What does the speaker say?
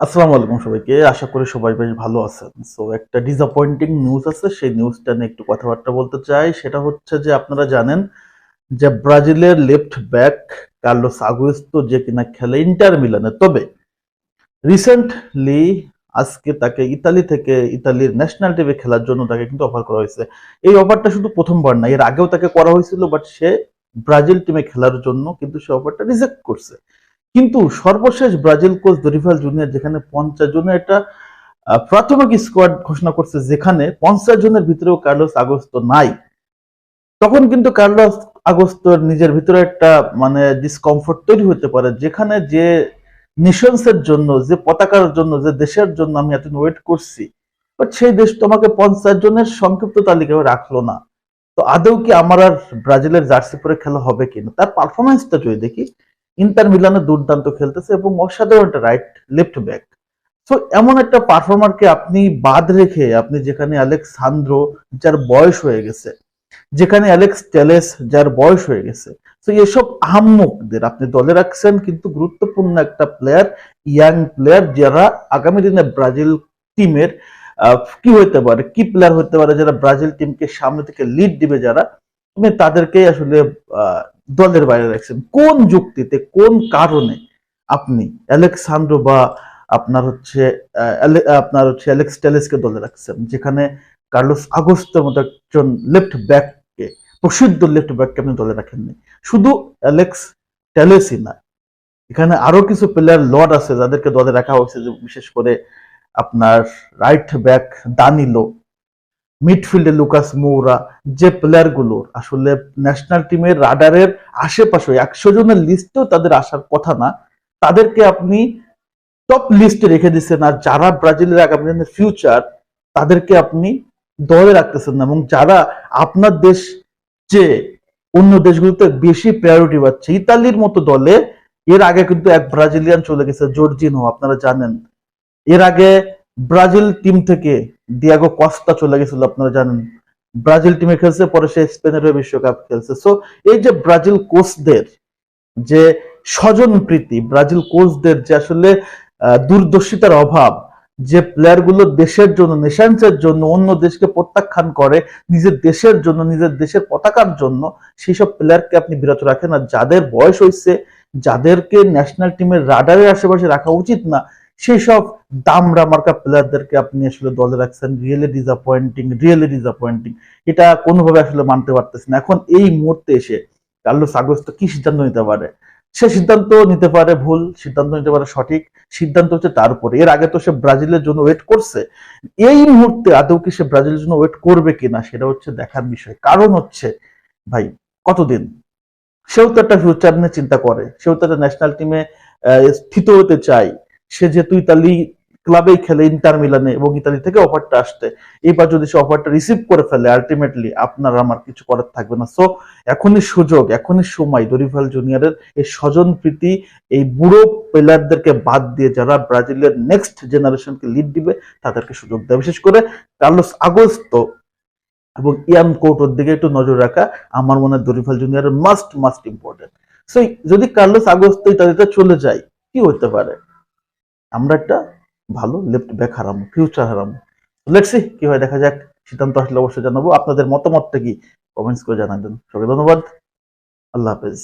আসসালামু আলাইকুম সবাইকে। আশা করি সবাই বেশ ভালো আছেন। সো একটা ডিসঅ্যাপয়েন্টিং নিউজ আছে। সেই নিউজটা নিয়ে একটু কথাবার্তা বলতে চাই। সেটা হচ্ছে যে, আপনারা জানেন যে, ব্রাজিলের লেফট ব্যাক কার্লোস আগুয়েস্তো যে কিনা খেলে ইন্টার মিলানে। তবে রিসেন্টলি আজকে তাকে ইতালি থেকে ইতালির ন্যাশনাল টিমে খেলার জন্য তাকে কিন্তু অফার করা হয়েছে। এই অফারটা শুধু প্রথমবার না, এর আগেও তাকে করা হয়েছিল বাট সে ব্রাজিল টিমে খেলার জন্য কিন্তু সে অফারটা রিজেক্ট করছে। কিন্তু সর্বশেষ ব্রাজিল কোচ দরিভাল জুনিয়র যেখানে পঞ্চাশ জনের একটা প্রাথমিক স্কোয়াড ঘোষণা করছে যেখানে পঞ্চাশ জনের ভিতরেও কার্লোস আগস্ত নাই। তখন কিন্তু কার্লোস আগস্তর নিজের ভিতরে একটা মানে ডিসকমফোর্ট তৈরি হতে পারে, যেখানে যে নেশনস এর জন্য, যে পতাকার জন্য, যে দেশের জন্য আমি এতদিন ওয়েট করছি বাট সেই দেশ তোমাকে পঞ্চাশ জনের সংক্ষিপ্ত তালিকায় রাখল না। তো আদৌ কি আমার আর ব্রাজিলের জার্সি পরে খেলা হবে কিনা? তার পারফরমেন্সটা যদি দেখি ইন্টার মিলানে দুর্দান্ত খেলতেছে এবং অসাধারণ একটা রাইট লেফট ব্যাক তো এমন একটা পারফর্মারকে আপনি বাদ রেখে আপনি যেখানে অ্যালেক্স সান্দ্রো যার বয়স হয়ে গেছে, যেখানে অ্যালেক্স টেলেস যার বয়স হয়ে গেছে তো এসব আহাম্মকদের আপনি দলে রাখছেন কিন্তু গুরুত্বপূর্ণ একটা প্লেয়ার ইয়াং প্লেয়ার যারা আগামী দিনে ব্রাজিল টিমের কি হতে পারে, কি প্লেয়ার হতে পারে, যারা ব্রাজিল টিমকে সামনে থেকে লিড দিবে যারা তুমি তাদেরকেই আসলে দলের বাইরে রাখছেন। কোন যুক্তিতে, কোন কারণে আপনি অ্যালেক্সান্দ্রো বা আপনার হচ্ছে আপনার হচ্ছে অ্যালেক্স টেলেসকে দলে রাখছেন? যেখানে কার্লোস আগস্টের মতো একজন লেফট ব্যাককে প্রসিদ্ধ লেফট ব্যাককে আপনি দলে রাখেননি। শুধু অ্যালেক্স টেলেসই না, এখানে আরও কিছু প্লেয়ার লর্ড আছে যাদেরকে দলে রাখা হয়েছে বিশেষ করে আপনার রাইট ব্যাক দানিলো। মিডফিল্ডে লুকাস মৌরা যে প্লেয়ারগুলোর আসলে ন্যাশনাল টিমের রাডারের আশেপাশে একশো জনের লিস্টেও তাদের আসার কথা না, তাদেরকে আপনি টপ লিস্টে রেখে দিচ্ছেন আর যারা ব্রাজিলের আগামী দিনের ফিউচার তাদেরকে আপনি দলে রাখতেছেন না এবং যারা আপনার দেশ যে অন্য দেশগুলোতে বেশি প্রায়োরিটি পাচ্ছে, ইতালির মতো দলে, এর আগে কিন্তু এক ব্রাজিলিয়ান চলে গেছে জর্জিনো আপনারা জানেন। এর আগে ব্রাজিল টিম থেকে ডিয়াগো কস্তা চলে গেছিল, আপনারা জানেন। ব্রাজিল টিমে খেলছে, পরে সে স্পেনের হয়ে বিশ্বকাপ খেলছে। সো এই যে ব্রাজিল কোচদের যে স্বজন প্রীতি, ব্রাজিল কোচদের যে আসলে দূরদর্শিতার অভাব, যে প্লেয়ারগুলো দেশের জন্য নেশান্সের জন্য, অন্য দেশকে প্রত্যাখ্যান করে, নিজের দেশের জন্য, নিজের দেশের পতাকার জন্য সেই সব প্লেয়ারকে আপনি বিরত রাখেন। আর যাদের বয়স হয়েছে যাদেরকে ন্যাশনাল টিমের রাডারের আশেপাশে রাখা উচিত না সেই সব দামরা মার্কা প্লেয়ারদেরকে আপনি আসলে দলে রাখছেন রিয়েলি ডিসঅ্যাপয়েন্টিং রিয়েলি ডিসঅ্যাপয়েন্টিং এটা কোনোভাবে আসলে মানতে পারতেছি না এখন এই মুহূর্তে এসে কার্লোস আগস্ট কি সিদ্ধান্ত নিতে পারে সে সিদ্ধান্ত নিতে পারে ভুল সিদ্ধান্ত নিতে পারে সঠিক সিদ্ধান্ত হচ্ছে তার উপরে এর আগে তো সে ব্রাজিলের জন্য ওয়েট করছে এই মুহূর্তে আদৌ কি সে ব্রাজিলের জন্য ওয়েট করবে কিনা সেটা হচ্ছে দেখার বিষয়। কারণ হচ্ছে, ভাই, কতদিন? সেও তো একটা ফিউচার নিয়ে চিন্তা করে। সেও তো একটা ন্যাশনাল টিমে স্থিত হতে চায়। সে যেহেতু ইতালি ক্লাবেই খেলে, ইন্টার মিলানে এবং ইতালি থেকে অফারটা আসতে এইবার যদি সে অফারটা রিসিভ করে ফেলে আলটিমেটলি আপনার আমার কিছু করার থাকবে না। সো এখনই সুযোগ, এখনই সময় দরিভাল জুনিয়রের এই স্বজন প্রীতি, এই বুড়ো প্লেয়ারদেরকে বাদ দিয়ে যারা ব্রাজিলের নেক্সট জেনারেশনকে লিড দিবে, তাদেরকে সুযোগ দেয় বিশেষ করে কার্লোস আগস্তো এবং ইয়ান কোর্টোর দিকে একটু নজর রাখা, আমার মনে হয় দরিভাল জুনিয়রের মাস্ট মাস্ট ইম্পর্টেন্ট সো যদি কার্লোস আগস্ত ইত্যাদিতে চলে যায়, কি হতে পারে? আমরা একটা ভালো লেফট ব্যাক হারামো ফিউচার হারামো লেটসি কি হয়, দেখা যাক। সিদ্ধান্ত আসলে অবশ্যই জানাব। আপনাদের মতামতটা কি? কমেন্টস করে জানাবেন। সবাই ধন্যবাদ। আল্লাহ হাফেজ।